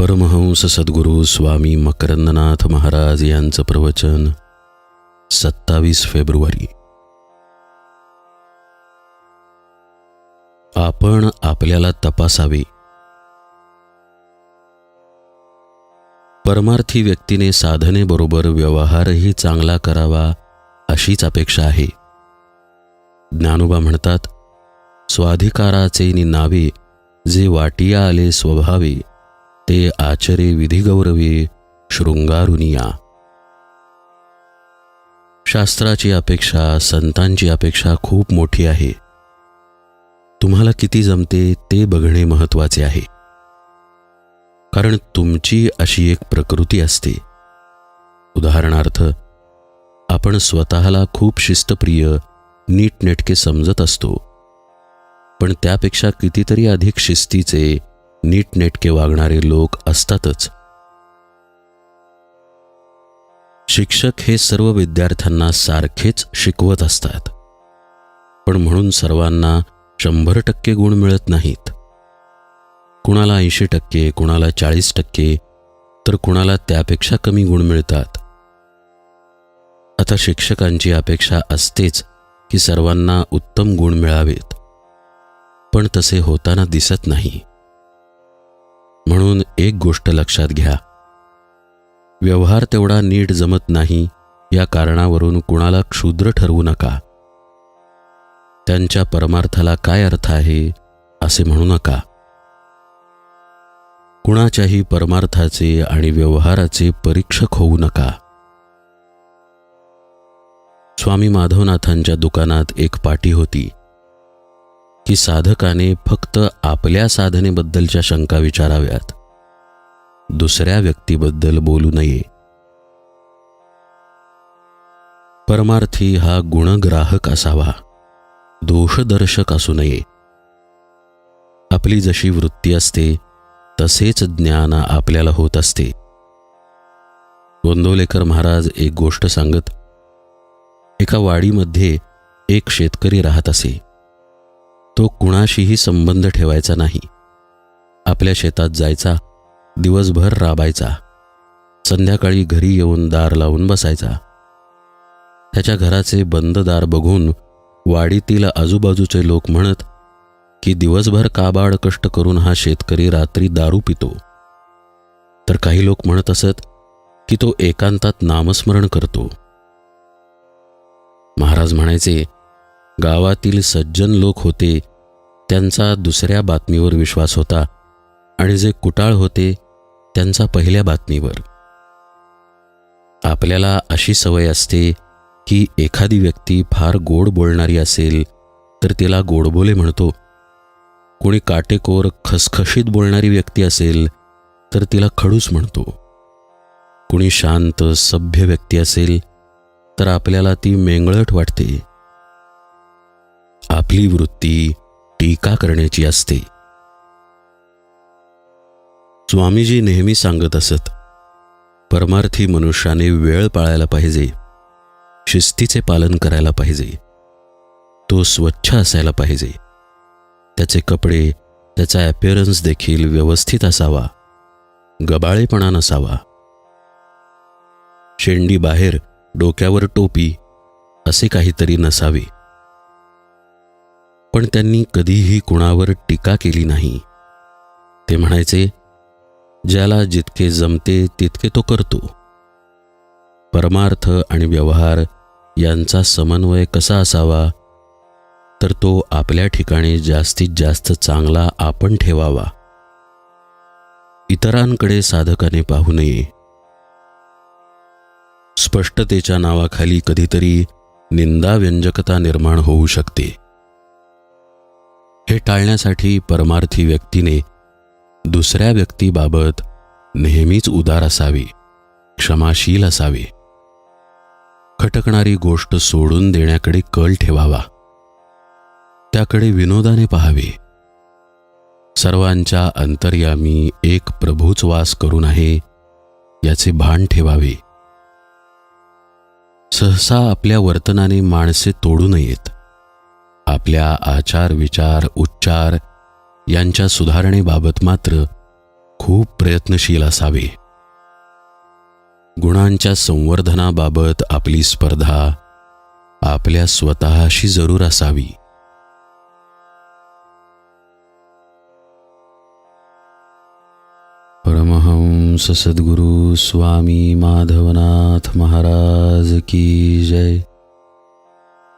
परमहंस सद्गुरू स्वामी मकरंदनाथ महाराज यांचं प्रवचन सत्तावीस फेब्रुवारी. आपण आपल्याला तपासावे. परमार्थी व्यक्तीने साधनेबरोबर व्यवहारही चांगला करावा अशीच अपेक्षा आहे. ज्ञानोबा म्हणतात स्वाधिकाराचे नावे जे वाटिया आले स्वभावे ते आचरे विधिगौरवे शृंगारुनिया. शास्त्राची अपेक्षा संतांची अपेक्षा खूप मोठी आहे. तुम्हाला किती जमते ते बघणे महत्त्वाचे आहे. कारण तुमची अशी एक प्रकृती असते. उदाहरणार्थ आपण स्वतःला खूप शिस्तप्रिय नीटनेटके समजत असतो. पण त्यापेक्षा कितीतरी अधिक शिस्तीचे नीटनेटके वागणारे लोक असतातच. शिक्षक हे सर्व विद्यार्थ्यांना सारखेच शिकवत असतात. पण म्हणून सर्वांना शंभर टक्के गुण मिळत नाहीत. कुणाला ऐंशी टक्के कुणाला चाळीस टक्के तर कुणाला त्यापेक्षा कमी गुण मिळतात. आता शिक्षकांची अपेक्षा असतेच की सर्वांना उत्तम गुण मिळावेत. पण तसे होताना दिसत नाही. म्हणून एक गोष्ट लक्षात घ्या. व्यवहार तेवढा नीट जमत नाही या कारणावरून कुणाला क्षुद्र ठरवू नका. त्यांच्या परमार्थाला काय अर्थ आहे असे म्हणू नका. कुणाच्याही परमार्थाचे आणि व्यवहाराचे परीक्षक होऊ नका. स्वामी माधवनाथांच्या दुकानात एक पाटी होती. की साधकाने फक्त आपल्या साधनेबद्दलच्या शंका विचाराव्यात. दुसऱ्या व्यक्तीबद्दल बोलू नये. परमार्थी हा गुणग्राहक असावा. दोषदर्शक असू नये. आपली जशी वृत्ती असते तसेच ज्ञान आपल्याला होत असते. गोंदवलेकर महाराज एक गोष्ट सांगत एका वाडीमध्ये एक शेतकरी राहत असे. तो कुणाशीही संबंध ठेवायचा नाही. आपल्या शेतात जायचा दिवसभर राबायचा संध्याकाळी घरी येऊन दार लावून बसायचा. त्याच्या घराचे बंद दार बघून वाडीतील आजूबाजूचे लोक म्हणत की दिवसभर काबाड कष्ट करून हा शेतकरी रात्री दारू पितो. तर काही लोक म्हणत असत की तो एकांतात नामस्मरण करतो. महाराज म्हणायचे गावातील सज्जन लोक होते त्यांचा दुसऱ्या बातमीवर विश्वास होता आणि जे कुटाळ होते त्यांचा पहिल्या बातमीवर. आपल्याला अशी सवय असते की एखादी व्यक्ती फार गोड बोलणारी असेल तर तिला गोडबोले म्हणतो. कोणी काटेकोर खसखशीत बोलणारी व्यक्ती असेल तर तिला खडूस म्हणतो. कुणी शांत सभ्य व्यक्ती असेल तर आपल्याला ती मेंगळट वाटते. आपली वृत्ती टीका करण्याची असते. स्वामीजी नेहमी सांगत असत परमार्थी मनुष्याने वेळ पाळायला पाहिजे शिस्तीचे पालन करायला पाहिजे तो स्वच्छ असायला पाहिजे त्याचे कपडे त्याचा ॲपिअरन्स देखील व्यवस्थित असावा गबाळेपणा नसावा. शेंडी बाहेर डोक्यावर टोपी असे काहीतरी नसावे. पण त्यांनी कधीही कुणावर टीका केली नाही. ते म्हणायचे ज्याला जितके जमते तितके तो करतो. परमार्थ आणि व्यवहार यांचा समन्वय कसा असावा तर तो आपल्या ठिकाणी जास्तीत जास्त चांगला आपण ठेवावा. इतरांकडे साधकाने पाहू नये. स्पष्टतेच्या नावाखाली कधीतरी निंदाव्यंजकता निर्माण होऊ शकते. हे टाळण्यासाठी परमार्थी व्यक्तीने दुसऱ्या व्यक्तीबाबत नेहमीच उदार असावे क्षमाशील असावे. खटकणारी गोष्ट सोडून देण्याकडे कल ठेवावा. त्याकडे विनोदाने पाहावे. सर्वांच्या अंतर्यामी एक प्रभूच वास करून आहे याचे भान ठेवावे. सहसा आपल्या वर्तनाने माणसे तोडू नयेत. आपल्या आचार विचार उच्चार यांच्या सुधारणेबाबत मात्र खूप प्रयत्नशील असावे. गुणांच्या संवर्धनाबाबत आपली स्पर्धा आपल्या स्वतःशी जरूर असावी. परमहंस सद्गुरु स्वामी माधवनाथ महाराज की जय.